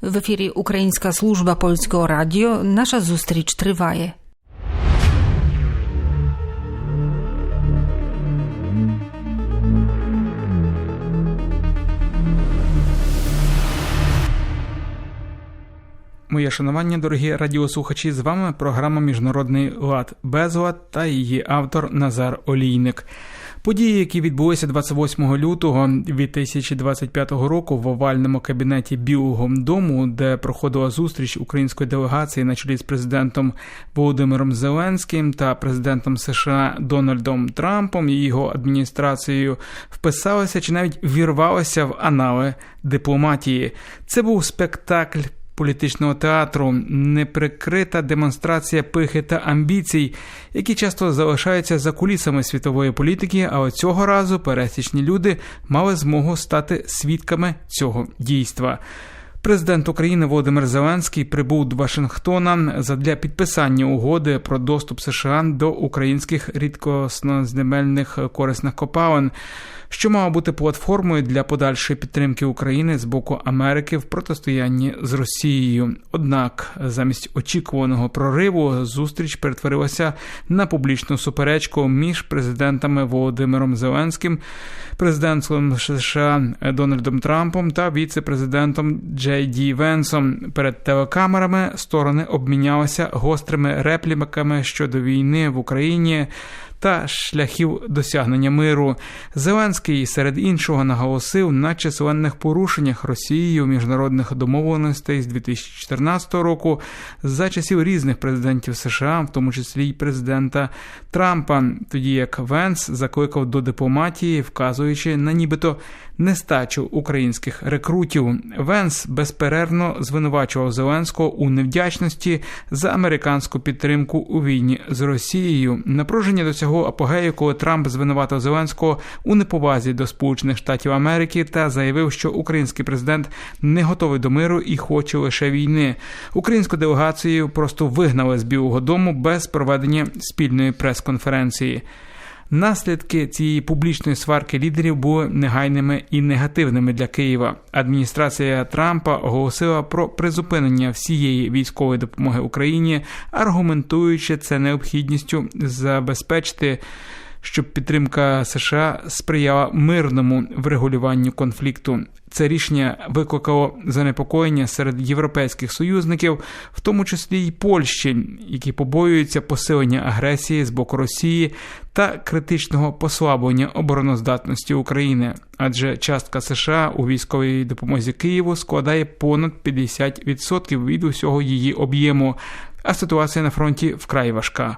В ефірі Українська служба польського радіо. Наша зустріч триває. Моє шанування, дорогі радіослухачі, з вами програма Міжнародний лад Безлад та її автор Назар Олійник. Події, які відбулися 28 лютого 2025 року в овальному кабінеті Білого дому, де проходила зустріч української делегації на чолі з президентом Володимиром Зеленським та президентом США Дональдом Трампом і його адміністрацією, вписалися чи навіть вірвалися в анали дипломатії. Це був спектакль політичного театру, неприкрита демонстрація пихи та амбіцій, які часто залишаються за кулісами світової політики. Але цього разу пересічні люди мали змогу стати свідками цього дійства. Президент України Володимир Зеленський прибув до Вашингтона задля підписання угоди про доступ США до українських рідкосноземельних корисних копалин що мала бути платформою для подальшої підтримки України з боку Америки в протистоянні з Росією. Однак, замість очікуваного прориву, зустріч перетворилася на публічну суперечку між президентами Володимиром Зеленським, президентом США Дональдом Трампом та віце-президентом Джей Ді Венсом. Перед телекамерами сторони обмінялися гострими репліками щодо війни в Україні та шляхів досягнення миру. Зеленський серед іншого наголосив на численних порушеннях Росією міжнародних домовленостей з 2014 року за часів різних президентів США, в тому числі й президента Трампа, тоді як Венс закликав до дипломатії, вказуючи на нібито нестачу українських рекрутів. Венс безперервно звинувачував Зеленського у невдячності за американську підтримку у війні з Росією. Напруження досягло апогею, коли Трамп звинуватив Зеленського у неповазі до Сполучених Штатів Америки та заявив, що український президент не готовий до миру і хоче лише війни. Українську делегацію просто вигнали з Білого Дому без проведення спільної прес-конференції. Наслідки цієї публічної сварки лідерів були негайними і негативними для Києва. Адміністрація Трампа оголосила про призупинення всієї військової допомоги Україні, аргументуючи це необхідністю забезпечити щоб підтримка США сприяла мирному врегулюванню конфлікту. Це рішення викликало занепокоєння серед європейських союзників, в тому числі й Польщі, які побоюються посилення агресії з боку Росії та критичного послаблення обороноздатності України, адже частка США у військовій допомозі Києву складає понад 50% від усього її об'єму. А ситуація на фронті вкрай важка.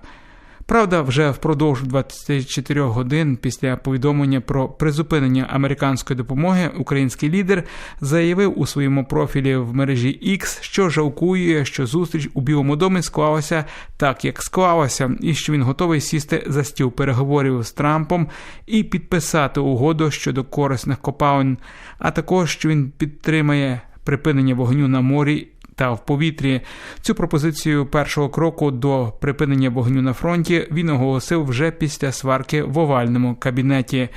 Правда, вже впродовж 24 годин після повідомлення про призупинення американської допомоги український лідер заявив у своєму профілі в мережі X, що жалкує, що зустріч у Білому домі склалася так, як склалася, і що він готовий сісти за стіл переговорів з Трампом і підписати угоду щодо корисних копалин, а також що він підтримає припинення вогню на морі та в повітрі. Цю пропозицію першого кроку до припинення вогню на фронті він оголосив вже після сварки в овальному кабінеті.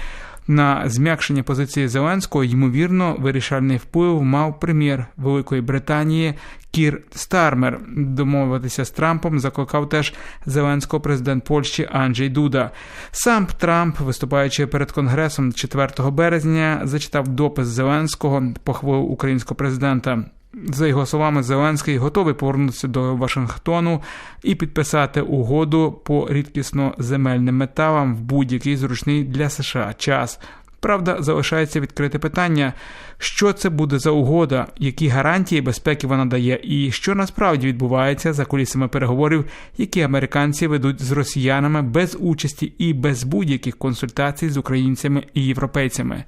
На зм'якшення позиції Зеленського ймовірно вирішальний вплив мав прем'єр Великої Британії Кір Стармер. Домовитися з Трампом закликав теж Зеленського президент Польщі Анджей Дуда. Сам Трамп, виступаючи перед конгресом 4 березня, зачитав допис Зеленського, похвалив українського президента. За його словами, Зеленський готовий повернутися до Вашингтону і підписати угоду по рідкісно земельним металам в будь-який зручний для США час. Правда, залишається відкрите питання, що це буде за угода, які гарантії безпеки вона дає, і що насправді відбувається за кулісами переговорів, які американці ведуть з росіянами без участі і без будь-яких консультацій з українцями і європейцями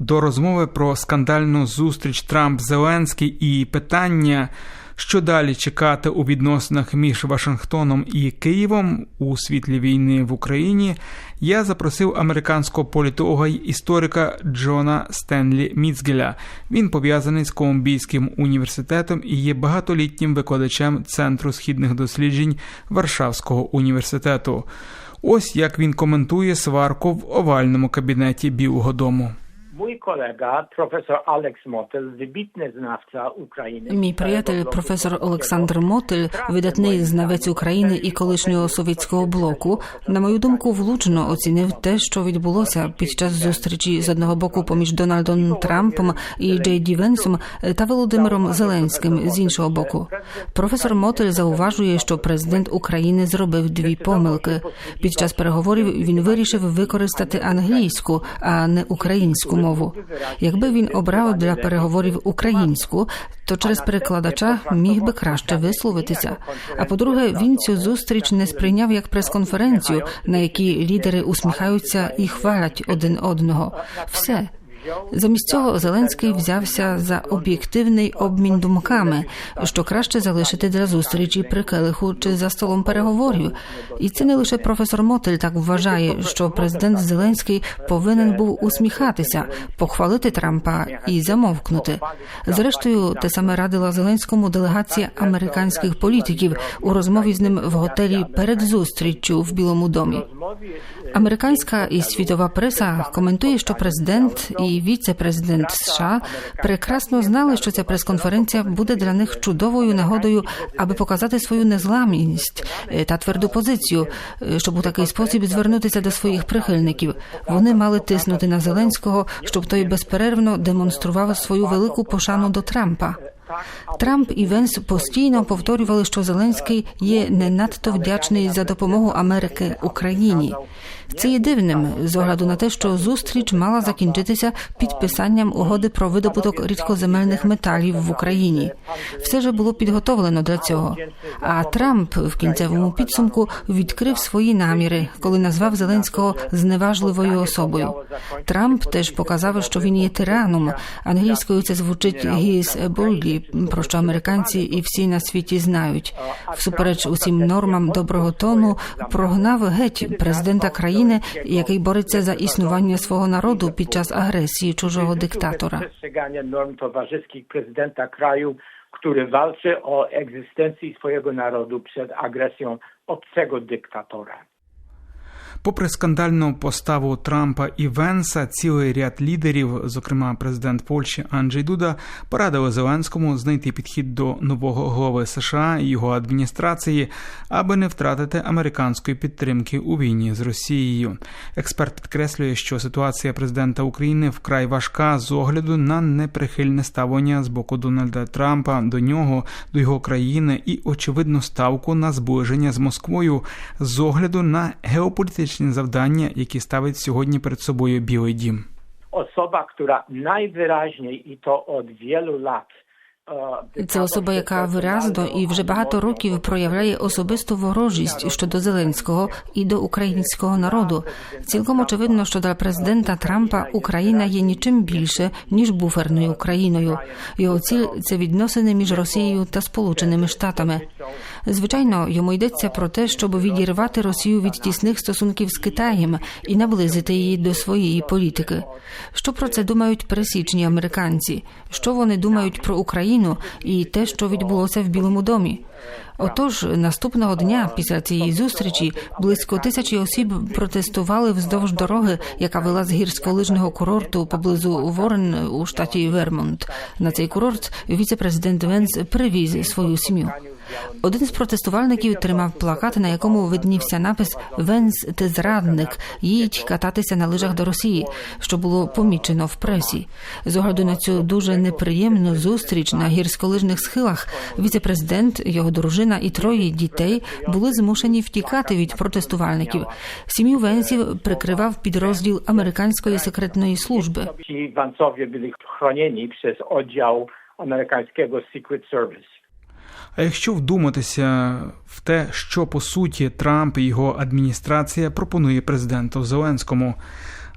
до розмови про скандальну зустріч Трамп Зеленський і питання, що далі чекати у відносинах між Вашингтоном і Києвом у світлі війни в Україні, я запросив американського політолога й історика Джона Стенлі Міцгеля. Він пов'язаний з Колумбійським університетом і є багатолітнім викладачем Центру східних досліджень Варшавського університету. Ось як він коментує сварку в овальному кабінеті Білого Дому. Mój kolega, profesor Alex Motel, wybitny znawca Ukrainy. Мій приятель, професор Олександр Мотель, видатний знавець України і колишнього совєтського блоку, на мою думку, влучно оцінив те, що відбулося під час зустрічі з одного боку поміж Дональдом Трампом і Джей Ді Венсом та Володимиром Зеленським з іншого боку. Професор Мотель зауважує, що президент України зробив дві помилки. Під час переговорів він вирішив використати англійську, а не українську мову. Якби він обрав для переговорів українську, то через перекладача міг би краще висловитися. А по-друге, він цю зустріч не сприйняв як прес-конференцію, на якій лідери усміхаються і хвалять один одного. Все. Замість цього Зеленський взявся за об'єктивний обмін думками, що краще залишити для зустрічі при келиху чи за столом переговорів. І це не лише професор Мотель так вважає, що президент Зеленський повинен був усміхатися, похвалити Трампа і замовкнути. Зрештою, те саме радила Зеленському делегація американських політиків у розмові з ним в готелі перед зустріччю в Білому домі. Американська і світова преса коментує, що президент і віце-президент США прекрасно знали, що ця прес-конференція буде для них чудовою нагодою, аби показати свою незламність е, та тверду позицію, е, щоб у такий спосіб звернутися до своїх прихильників. Вони мали тиснути на Зеленського, щоб той безперервно демонстрував свою велику пошану до Трампа. Трамп і Венс постійно повторювали, що Зеленський є не надто вдячний за допомогу Америки Україні. Це є дивним з огляду на те, що зустріч мала закінчитися підписанням угоди про видобуток рідкоземельних металів в Україні. Все ж було підготовлено для цього. А Трамп в кінцевому підсумку відкрив свої наміри, коли назвав Зеленського зневажливою особою. Трамп теж показав, що він є тираном. Англійською це звучить «he is bully», про що американці і всі на світі знають. Всупереч усім нормам доброго тону прогнав геть президента країни, який бореться за існування свого народу під час агресії чужого диктатора. Norm towarzyskich prezydenta kraju, który walczy o egzystencję swojego narodu przed agresją obcego dyktatora. Попри скандальну поставу Трампа і Венса, цілий ряд лідерів, зокрема президент Польщі Анджей Дуда, порадили Зеленському знайти підхід до нового голови США і його адміністрації, аби не втратити американської підтримки у війні з Росією. Експерт підкреслює, що ситуація президента України вкрай важка з огляду на неприхильне ставлення з боку Дональда Трампа до нього, до його країни і очевидну ставку на зближення з Москвою з огляду на геополітичні завдання, які ставить сьогодні перед собою Білий Дім. Osoba, która najwyraźniej i to od wielu lat e, Це особа, яка виразно і вже багато років проявляє особисту ворожість щодо Зеленського і до українського народу. Цілком очевидно, що для президента Трампа Україна є нічим більше ніж буферною Україною. Його ціль це відносини між Росією та Сполученими Штатами. Звичайно, йому йдеться про те, щоб відірвати Росію від тісних стосунків з Китаєм і наблизити її до своєї політики. Що про це думають пересічні американці? Що вони думають про Україну і те, що відбулося в Білому домі? Отож, наступного дня після цієї зустрічі близько тисячі осіб протестували вздовж дороги, яка вела з гірськолижного курорту поблизу Ворен у штаті Вермонт. На цей курорт віце-президент Венс привіз свою сім'ю. Один з протестувальників тримав плакат, на якому виднівся напис Венс, ти зрадник, їдь кататися на лижах до Росії, що було помічено в пресі. З огляду на цю дуже неприємну зустріч на гірськолижних схилах, віце-президент, його дружина і троє дітей були змушені втікати від протестувальників. Сім'ю Венсів прикривав підрозділ американської секретної служби. Ci Wancowie byli chronieni przez oddział amerykańskiego Secret Service. А якщо вдуматися в те, що по суті Трамп і його адміністрація пропонує президенту Зеленському.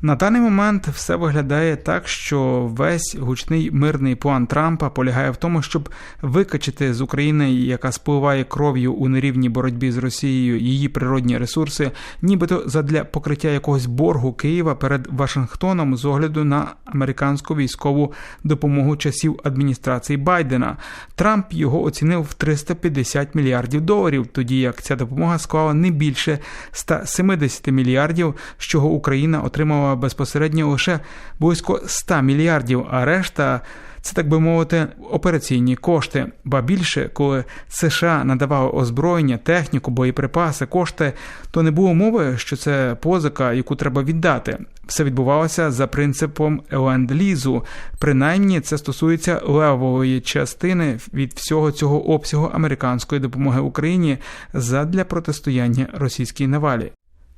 На даний момент все виглядає так, що весь гучний мирний план Трампа полягає в тому, щоб викачати з України, яка спливає кров'ю у нерівній боротьбі з Росією, її природні ресурси, нібито задля покриття якогось боргу Києва перед Вашингтоном з огляду на американську військову допомогу часів адміністрації Байдена. Трамп його оцінив в 350 мільярдів доларів, тоді як ця допомога склала не більше 170 мільярдів, з чого Україна отримала безпосередньо лише близько 100 мільярдів, а решта. Це так би мовити, операційні кошти. Ба більше, коли США надавали озброєння, техніку, боєприпаси, кошти, то не було мови, що це позика, яку треба віддати. Все відбувалося за принципом ленд-лізу. Принаймні, це стосується левової частини від всього цього обсягу американської допомоги Україні задля протистояння російській навалі.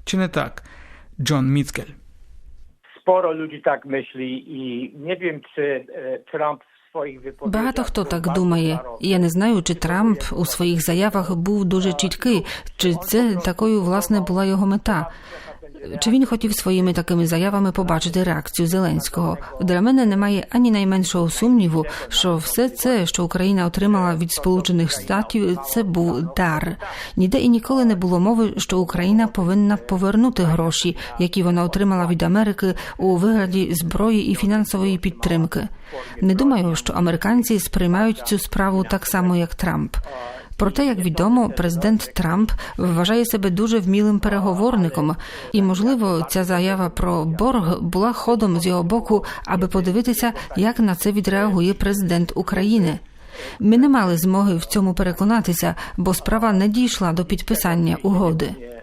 Чи не так, Джон Міцкель? Sporo ludzi tak myśli i nie wiem, czy e, Trump. Багато хто так думає. Я не знаю, чи Трамп у своїх заявах був дуже чіткий, чи це такою власне була його мета. Чи він хотів своїми такими заявами побачити реакцію Зеленського? Для мене немає ані найменшого сумніву, що все це, що Україна отримала від Сполучених Штатів, це був дар. Ніде і ніколи не було мови, що Україна повинна повернути гроші, які вона отримала від Америки у вигляді зброї і фінансової підтримки. Не думаю, що американці сприймають цю справу так само, як Трамп. Проте, як відомо, президент Трамп вважає себе дуже вмілим переговорником, і можливо, ця заява про борг була ходом з його боку, аби подивитися, як на це відреагує президент України. Ми не мали змоги в цьому переконатися, бо справа не дійшла до підписання угоди.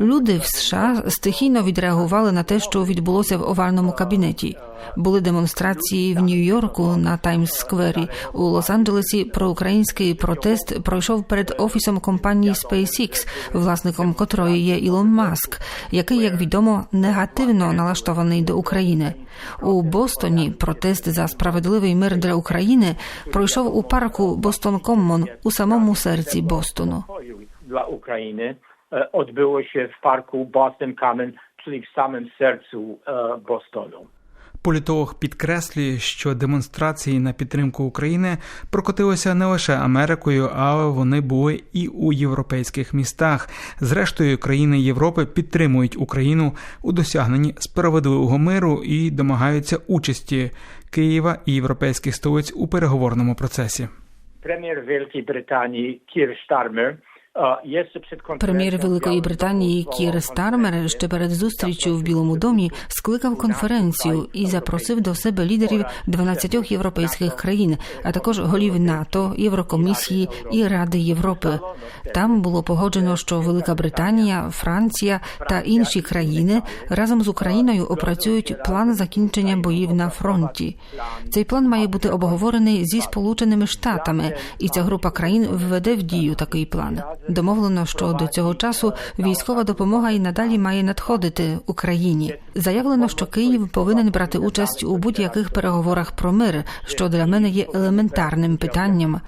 Люди в США стихійно відреагували на те, що відбулося в овальному кабінеті. Були демонстрації в Нью-Йорку на Таймс-сквері. У Лос-Анджелесі проукраїнський протест пройшов перед офісом компанії SpaceX, власником котрої є Ілон Маск, який, як відомо, негативно налаштований до України. У Бостоні протест за справедливий мир для України пройшов у парку Бостон Коммон у самому серці Бостону. Ukrainy e, odbyło się w parku Boston Common, czyli w samym sercu e, Bostonu. Політолог підкреслює, що демонстрації на підтримку України прокотилися не лише Америкою, але вони були і у європейських містах. Зрештою, країни Європи підтримують Україну у досягненні справедливого миру і домагаються участі Києва і європейських столиць у переговорному процесі. Premier Wielkiej Brytanii Keir Starmer Прем'єр Великої Британії Кір Стармер ще перед зустрічю в Білому домі скликав конференцію і запросив до себе лідерів 12 європейських країн, а також голів НАТО, Єврокомісії і Ради Європи. Там було погоджено, що Велика Британія, Франція та інші країни разом з Україною опрацюють план закінчення боїв на фронті. Цей план має бути обговорений зі Сполученими Штатами, і ця група країн введе в дію такий план. Домовлено, що до цього часу військова допомога і надалі має надходити Україні. Заявлено, що Київ повинен брати участь у будь-яких переговорах про мир, що для мене є елементарним питанням.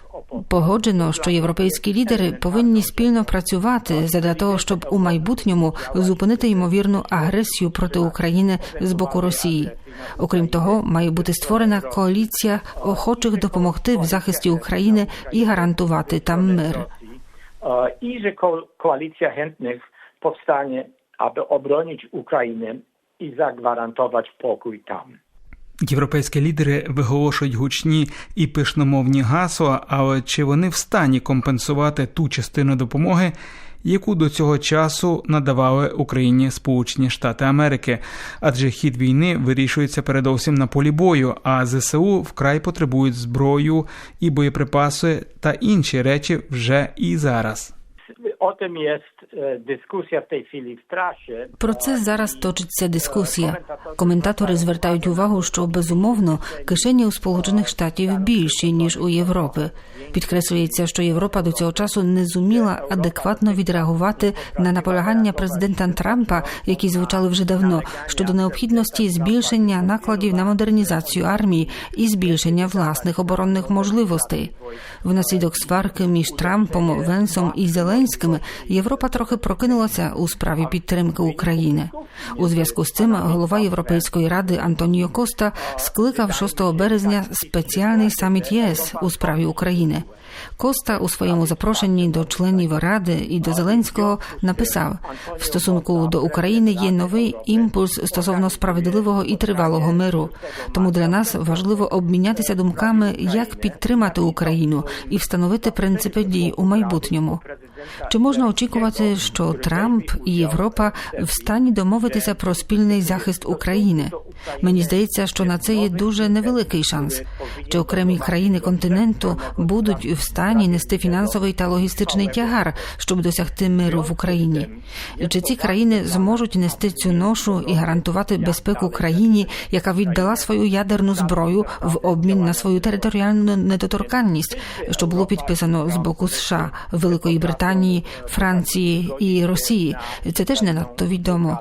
Погоджено, що європейські лідери повинні спільно працювати задля того, щоб у майбутньому зупинити ймовірну агресію проти України з боку Росії. Окрім того, має бути створена коаліція охочих допомогти в захисті України і гарантувати там мир. E, I że ko- koalicja chętnych powstanie, aby obronić Ukrainę i zagwarantować pokój tam. Європейські лідери виголошують гучні і пишномовні гасла, але чи вони в стані компенсувати ту частину допомоги, яку до цього часу надавали Україні Сполучені Штати Америки? Адже хід війни вирішується передовсім на полі бою, а ЗСУ вкрай потребують зброю і боєприпаси та інші речі вже і зараз. Про це зараз точиться дискусія. Коментатори звертають увагу, що безумовно кишені у Сполучених Штатів більші ніж у Європи. Підкреслюється, що Європа до цього часу не зуміла адекватно відреагувати на наполягання президента Трампа, які звучали вже давно, щодо необхідності збільшення накладів на модернізацію армії і збільшення власних оборонних можливостей. Внаслідок сварки між Трампом, Венсом і Зеленським Європа трохи прокинулася у справі підтримки України. У зв'язку з цим голова Європейської ради Антоніо Коста скликав 6 березня спеціальний саміт ЄС у справі України. Коста у своєму запрошенні до членів ради і до Зеленського написав: в стосунку до України є новий імпульс стосовно справедливого і тривалого миру. Тому для нас важливо обмінятися думками, як підтримати Україну і встановити принципи дій у майбутньому. Чи можна очікувати, що Трамп і Європа в стані домовитися про спільний захист України? Мені здається, що на це є дуже невеликий шанс. Чи окремі країни континенту будуть в стані нести фінансовий та логістичний тягар, щоб досягти миру в Україні? Чи ці країни зможуть нести цю ношу і гарантувати безпеку країні, яка віддала свою ядерну зброю в обмін на свою територіальну недоторканність, що було підписано з боку США, Великої Британії, Франції і Росії? Це теж не надто відомо.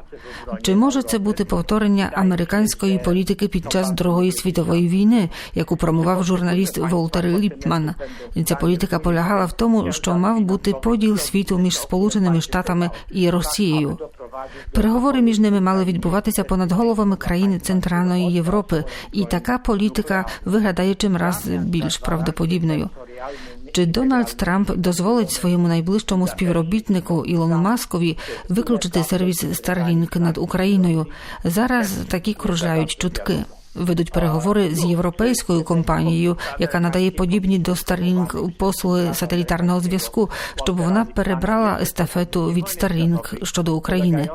Чи може це бути повторення американської політики під час Другої світової війни, яку промував журналіст Волтер Ліпман? Ця політика полягала в тому, що мав бути поділ світу між Сполученими Штатами і Росією. Переговори між ними мали відбуватися понад головами країн Центральної Європи, і така політика виглядає чимраз більш правдоподібною. Чи Дональд Трамп дозволить своєму найближчому співробітнику Ілону Маскові виключити сервіс Starlink над Україною? Зараз такі кружляють чутки. Ведуть переговори з європейською компанією, яка надає подібні до Starlink послуги сателітарного зв'язку, щоб вона перебрала естафету від Starlink щодо України.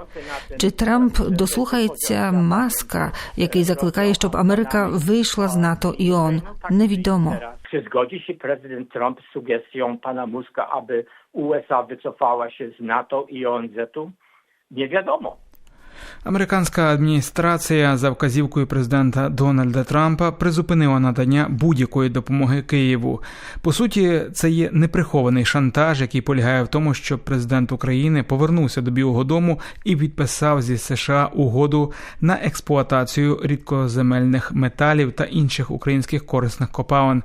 Чи Трамп дослухається маска, який закликає, щоб Америка вийшла з НАТО і ООН? Невідомо. Czy zgodzi się prezydent Trump z sugestią pana Muska, aby USA wycofała się z NATO i ONZ-u? Американська адміністрація за вказівкою президента Дональда Трампа призупинила надання будь-якої допомоги Києву. По суті, це є неприхований шантаж, який полягає в тому, що президент України повернувся до Білого Дому і підписав зі США угоду на експлуатацію рідкоземельних металів та інших українських корисних копалин.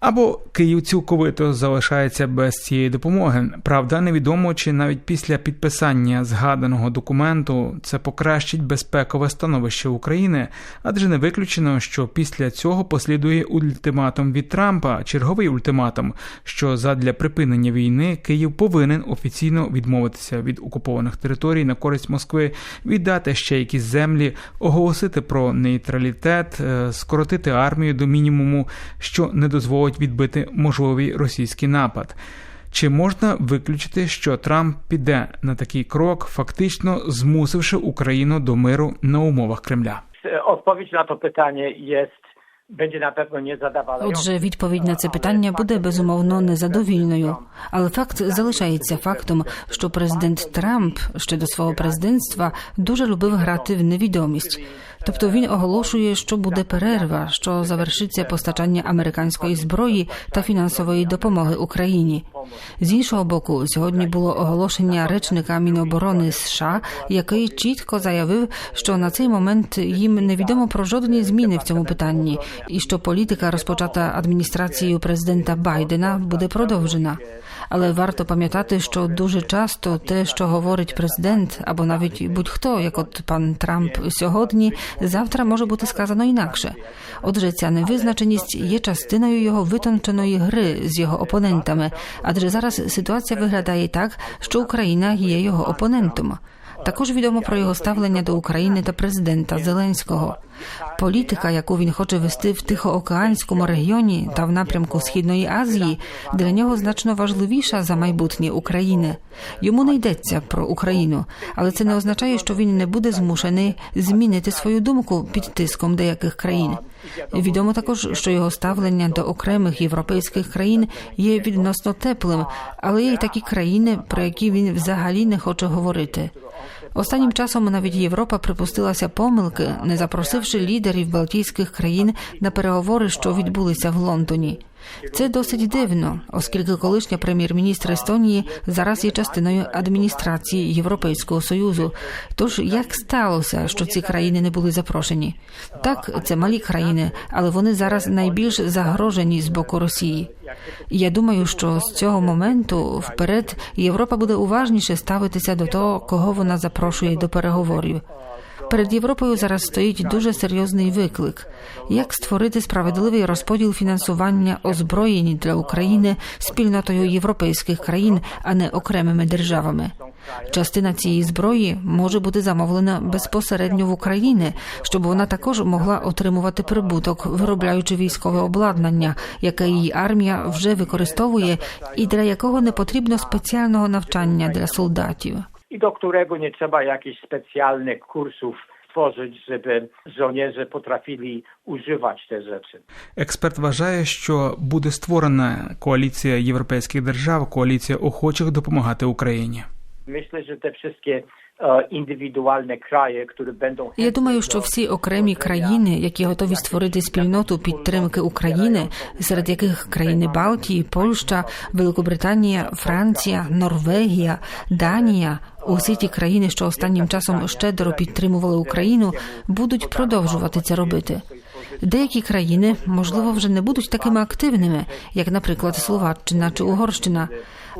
Або Київ цілковито залишається без цієї допомоги. Правда, невідомо чи навіть після підписання згаданого документу це покращить безпекове становище України, адже не виключено, що після цього послідує ультиматум від Трампа, черговий ультиматум, що задля припинення війни Київ повинен офіційно відмовитися від окупованих територій на користь Москви, віддати ще якісь землі, оголосити про нейтралітет, е, скоротити армію до мінімуму, що не дозволить відбити можливий російський напад. Чи можна виключити, що Трамп піде на такий крок, фактично змусивши Україну до миру на умовах Кремля? Odpowiedź na to pytanie jest, będzie na pewno niezadowalająca. Отже, відповідь на це питання буде безумовно незадовільною. Але факт залишається фактом, що президент Трамп ще до свого президентства дуже любив грати в невідомість. Тобто він оголошує, що буде перерва, що завершиться постачання американської зброї та фінансової допомоги Україні. З іншого боку, сьогодні було оголошення речника Міноборони США, який чітко заявив, що на цей момент їм невідомо про жодні зміни в цьому питанні, і що політика, розпочата адміністрацією президента Байдена, буде продовжена. Але варто пам'ятати, що дуже часто те, що говорить президент, або навіть будь-хто, як от пан Трамп сьогодні, завтра може бути сказано інакше. Отже, ця невизначеність є частиною його витонченої гри з його опонентами, адже зараз ситуація виглядає так, що Україна є його опонентом. Також відомо про його ставлення до України та президента Зеленського. Політика, яку він хоче вести в Тихоокеанському регіоні та в напрямку Східної Азії, для нього значно важливіша за майбутнє України. Йому не йдеться про Україну, але це не означає, що він не буде змушений змінити свою думку під тиском деяких країн. Відомо також, що його ставлення до окремих європейських країн є відносно теплим, але є й такі країни, про які він взагалі не хоче говорити. Останнім часом навіть Європа припустилася помилки, не запросивши лідерів Балтійських країн на переговори, що відбулися в Лондоні. Це досить дивно, оскільки колишня прем'єр-міністр Естонії зараз є частиною адміністрації Європейського союзу. Тож як сталося, що ці країни не були запрошені? Так, це малі країни, але вони зараз найбільш загрожені з боку Росії. Я думаю, що з цього моменту вперед Європа буде уважніше ставитися до того, кого вона запрошує до переговорів. Перед Європою зараз стоїть дуже серйозний виклик: як створити справедливий розподіл фінансування озброєнь для України спільнотою європейських країн, а не окремими державами. Частина цієї зброї може бути замовлена безпосередньо в Україні, щоб вона також могла отримувати прибуток, виробляючи військове обладнання, яке її армія вже використовує, і для якого не потрібно спеціального навчання для солдатів. I do którego nie trzeba jakichś specjalnych kursów tworzyć, żeby żołnierze potrafili używać te rzeczy. Експерт вважає, що буде створена коаліція європейських держав, коаліція охочих допомагати Україні. Myślę, że te wszystkie które. Я думаю, що всі окремі країни, які готові створити спільноту підтримки України, серед яких країни Балтії, Польща, Великобританія, Франція, Норвегія, Данія, усі ті країни, що останнім часом щедро підтримували Україну, будуть продовжувати це робити. Деякі країни, можливо, вже не будуть такими активними, як, наприклад, Словаччина чи Угорщина.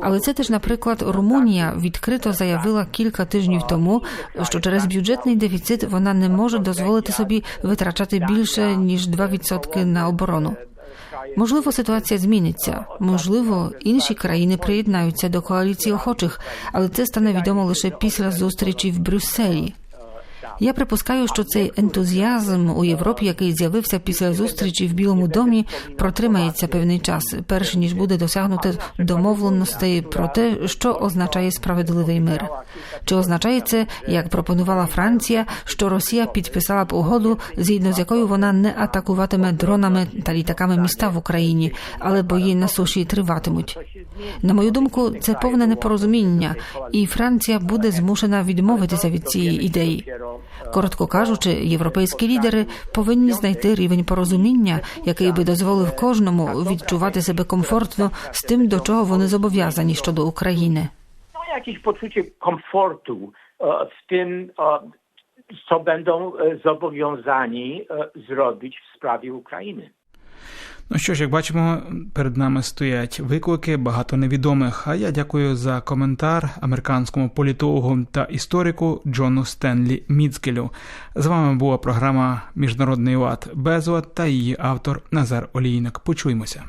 Але це теж, наприклад, Румунія відкрито заявила кілька тижнів тому, що через бюджетний дефіцит вона не може дозволити собі витрачати більше ніж 2% на оборону. Можливо, ситуація зміниться. Можливо, інші країни приєднаються до коаліції охочих, але це стане відомо лише після зустрічі в Брюсселі. Я припускаю, що цей ентузіазм у Європі, який з'явився після зустрічі в Білому домі, протримається певний час, перш ніж буде досягнуто домовленостей про те, що означає справедливий мир. Чи означає це, як пропонувала Франція, що Росія підписала б угоду, згідно з якою вона не атакуватиме дронами та літаками міста в Україні, але бої на суші триватимуть. На мою думку, це повне непорозуміння, і Франція буде змушена відмовитися від цієї ідеї. Коротко кажучи, європейські лідери повинні знайти рівень порозуміння, який би дозволив кожному відчувати себе комфортно з тим, до чого вони зобов'язані щодо України. Якісь почуття комфорту з тим, що будуть зобов'язані co będą справі Ukrainy. Ну що ж, як бачимо, перед нами стоять виклики, багато невідомих. А я дякую за коментар американському політологу та історику Джону Стенлі Міцкелю. З вами була програма Міжнародний лад Безлад та її автор Назар Олійник. Почуємося.